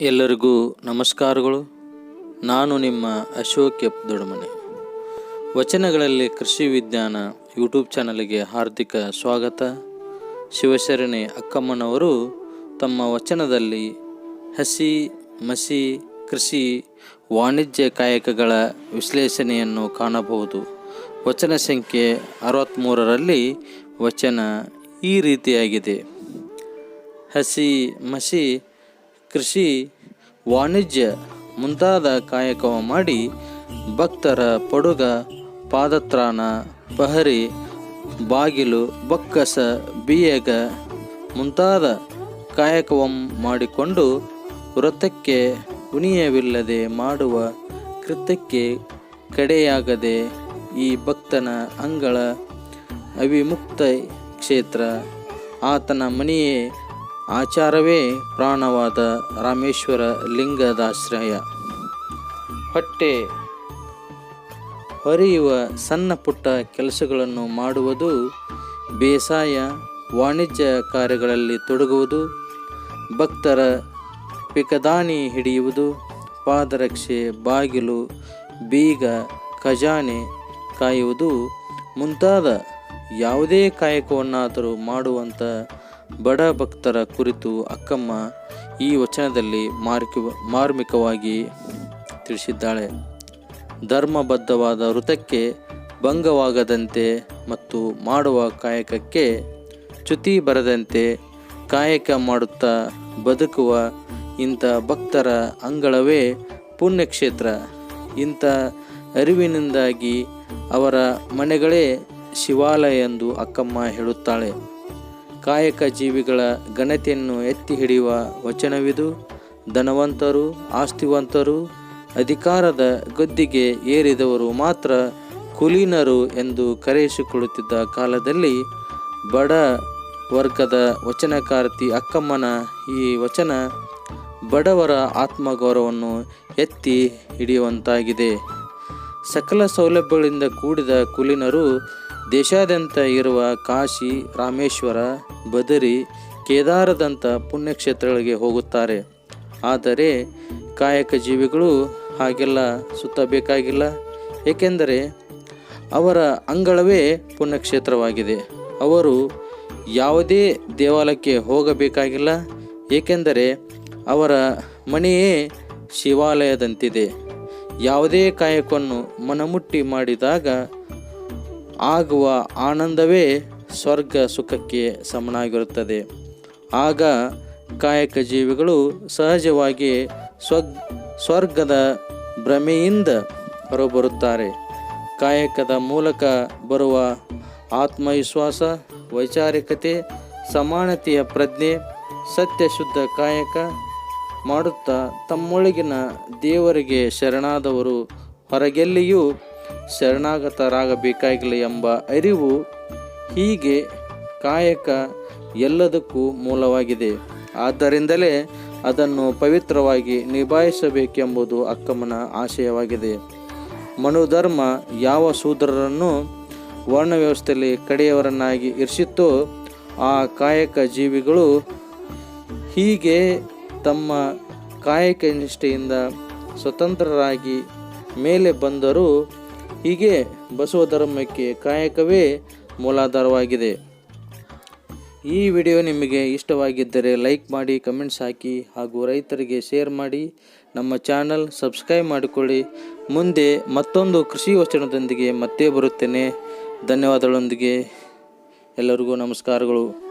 ಎಲ್ಲರಿಗೂ ನಮಸ್ಕಾರಗಳು. ನಾನು ನಿಮ್ಮ ಅಶೋಕ್ ಎಪ್ ದೊಡಮನೆ ವಚನಗಳಲ್ಲಿ ಕೃಷಿ ವಿಜ್ಞಾನ ಯೂಟ್ಯೂಬ್ ಚಾನಲ್ಗೆ ಹಾರ್ದಿಕ ಸ್ವಾಗತ. ಶಿವಶರಣೆ ಅಕ್ಕಮ್ಮನವರು ತಮ್ಮ ವಚನದಲ್ಲಿ ಹಸಿ, ಮಸಿ, ಕೃಷಿ, ವಾಣಿಜ್ಯ ಕಾಯಕಗಳ ವಿಶ್ಲೇಷಣೆಯನ್ನು ಕಾಣಬಹುದು. ವಚನ ಸಂಖ್ಯೆ ಅರವತ್ತ್ಮೂರರಲ್ಲಿ ವಚನ ಈ ರೀತಿಯಾಗಿದೆ. ಹಸಿ, ಮಸಿ ಕೃಷಿ, ವಾಣಿಜ್ಯ ಮುಂತಾದ ಕಾಯಕವ ಮಾಡಿ ಭಕ್ತರ ಪಡುಗ, ಪಾದತ್ರಾಣ, ಪಹರಿ, ಬಾಗಿಲು, ಬೊಕ್ಕಸ, ಬಿಯಗ ಮುಂತಾದ ಕಾಯಕವಂ ಮಾಡಿಕೊಂಡು ವ್ರತಕ್ಕೆ ಉಣಿಯವಿಲ್ಲದೆ ಮಾಡುವ ಕೃತ್ಯಕ್ಕೆ ಕಡೆಯಾಗದೆ ಈ ಭಕ್ತನ ಅಂಗಳ ಅವಿಮುಕ್ತ ಕ್ಷೇತ್ರ. ಆತನ ಮನೆಯೇ ಆಚಾರವೇ ಪ್ರಾಣವಾದ ರಾಮೇಶ್ವರ ಲಿಂಗದಾಶ್ರಯ. ಹೊಟ್ಟೆ ಹೊರೆಯುವ ಸಣ್ಣ ಪುಟ್ಟ ಕೆಲಸಗಳನ್ನು ಮಾಡುವುದು, ಬೇಸಾಯ, ವಾಣಿಜ್ಯ ಕಾರ್ಯಗಳಲ್ಲಿ ತೊಡಗುವುದು, ಭಕ್ತರ ಪಿಕದಾನಿ ಹಿಡಿಯುವುದು, ಪಾದರಕ್ಷೆ, ಬಾಗಿಲು, ಬೀಗ, ಖಜಾನೆ ಕಾಯುವುದು ಮುಂತಾದ ಯಾವುದೇ ಕಾಯಕವನ್ನಾದರೂ ಮಾಡುವಂಥ ಬಡ ಭಕ್ತರ ಕುರಿತು ಅಕ್ಕಮ್ಮ ಈ ವಚನದಲ್ಲಿ ಮಾರ್ಕ, ಮಾರ್ಮಿಕವಾಗಿ ತಿಳಿಸಿದ್ದಾಳೆ. ಧರ್ಮಬದ್ಧವಾದ ವೃತಕ್ಕೆ ಭಂಗವಾಗದಂತೆ ಮತ್ತು ಮಾಡುವ ಕಾಯಕಕ್ಕೆ ಚ್ಯುತಿ ಬರದಂತೆ ಕಾಯಕ ಮಾಡುತ್ತಾ ಬದುಕುವ ಇಂಥ ಭಕ್ತರ ಅಂಗಳವೇ ಪುಣ್ಯಕ್ಷೇತ್ರ. ಇಂಥ ಅರಿವಿನಿಂದಾಗಿ ಅವರ ಮನೆಗಳೇ ಶಿವಾಲಯ ಎಂದು ಅಕ್ಕಮ್ಮ ಹೇಳುತ್ತಾಳೆ. ಕಾಯಕ ಜೀವಿಗಳ ಘನತೆಯನ್ನು ಎತ್ತಿ ಹಿಡಿಯುವ ವಚನವಿದು. ಧನವಂತರು, ಆಸ್ತಿವಂತರು, ಅಧಿಕಾರದ ಗದ್ದಿಗೆ ಏರಿದವರು ಮಾತ್ರ ಕುಲೀನರು ಎಂದು ಕರೆಯಿಸಿಕೊಳ್ಳುತ್ತಿದ್ದ ಕಾಲದಲ್ಲಿ ಬಡ ವರ್ಗದ ವಚನಕಾರತಿ ಅಕ್ಕಮ್ಮನ ಈ ವಚನ ಬಡವರ ಆತ್ಮಗೌರವವನ್ನು ಎತ್ತಿ ಹಿಡಿಯುವಂತಾಗಿದೆ. ಸಕಲ ಸೌಲಭ್ಯಗಳಿಂದ ಕೂಡಿದ ಕುಲೀನರು ದೇಶಾದ್ಯಂತ ಇರುವ ಕಾಶಿ, ರಾಮೇಶ್ವರ, ಬದರಿ ಕೇದಾರದಂಥ ಪುಣ್ಯಕ್ಷೇತ್ರಗಳಿಗೆ ಹೋಗುತ್ತಾರೆ. ಆದರೆ ಕಾಯಕ ಜೀವಿಗಳು ಹಾಗೆಲ್ಲ ಸುತ್ತಬೇಕಾಗಿಲ್ಲ. ಏಕೆಂದರೆ ಅವರ ಅಂಗಳವೇ ಪುಣ್ಯಕ್ಷೇತ್ರವಾಗಿದೆ. ಅವರು ಯಾವುದೇ ದೇವಾಲಯಕ್ಕೆ ಹೋಗಬೇಕಾಗಿಲ್ಲ. ಏಕೆಂದರೆ ಅವರ ಮನೆಯೇ ಶಿವಾಲಯದಂತಿದೆ. ಯಾವುದೇ ಕಾಯಕವನ್ನು ಮನಮುಟ್ಟಿ ಮಾಡಿದಾಗ ಆಗುವ ಆನಂದವೇ ಸ್ವರ್ಗ ಸುಖಕ್ಕೆ ಸಮನಾಗಿರುತ್ತದೆ. ಆಗ ಕಾಯಕ ಜೀವಿಗಳು ಸಹಜವಾಗಿ ಸ್ವಗ್, ಸ್ವರ್ಗದ ಭ್ರಮೆಯಿಂದ ಹೊರಬರುತ್ತಾರೆ. ಕಾಯಕದ ಮೂಲಕ ಬರುವ ಆತ್ಮವಿಶ್ವಾಸ, ವೈಚಾರಿಕತೆ, ಸಮಾನತೆಯ ಪ್ರಜ್ಞೆ, ಸತ್ಯಶುದ್ಧ ಕಾಯಕ ಮಾಡುತ್ತಾ ತಮ್ಮೊಳಗಿನ ದೇವರಿಗೆ ಶರಣಾದವರು ಹೊರಗೆಲ್ಲಿಯೂ ಶರಣಾಗತರಾಗಬೇಕಾಗಿಲ್ಲ ಎಂಬ ಅರಿವು ಹೀಗೆ ಕಾಯಕ ಎಲ್ಲದಕ್ಕೂ ಮೂಲವಾಗಿದೆ. ಆದ್ದರಿಂದಲೇ ಅದನ್ನು ಪವಿತ್ರವಾಗಿ ನಿಭಾಯಿಸಬೇಕೆಂಬುದು ಅಕ್ಕಮ್ಮನ ಆಶಯವಾಗಿದೆ. ಮನುಧರ್ಮ ಯಾವ ಶೂದ್ರರನ್ನು ವರ್ಣ ವ್ಯವಸ್ಥೆಯಲ್ಲಿ ಕಡೆಯವರನ್ನಾಗಿ ಇರಿಸಿತ್ತೋ ಆ ಕಾಯಕ ಜೀವಿಗಳು ಹೀಗೆ ತಮ್ಮ ಕಾಯಕ ನಿಷ್ಠೆಯಿಂದ ಸ್ವತಂತ್ರರಾಗಿ ಮೇಲೆ ಬಂದರೂ ಹೀಗೆ ಬಸವ ಧರ್ಮಕ್ಕೆ ಕಾಯಕವೇ ಮೂಲಾಧಾರವಾಗಿದೆ. ಈ ವಿಡಿಯೋ ನಿಮಗೆ ಇಷ್ಟವಾಗಿದ್ದರೆ ಲೈಕ್ ಮಾಡಿ, ಕಮೆಂಟ್ಸ್ ಹಾಕಿ ಹಾಗೂ ರೈತರಿಗೆ ಶೇರ್ ಮಾಡಿ, ನಮ್ಮ ಚಾನಲ್ ಸಬ್ಸ್ಕ್ರೈಬ್ ಮಾಡಿಕೊಳ್ಳಿ. ಮುಂದೆ ಮತ್ತೊಂದು ಕೃಷಿ ವಚನದೊಂದಿಗೆ ಮತ್ತೆ ಬರುತ್ತೇನೆ. ಧನ್ಯವಾದಗಳೊಂದಿಗೆ. ಎಲ್ಲರಿಗೂ ನಮಸ್ಕಾರಗಳು.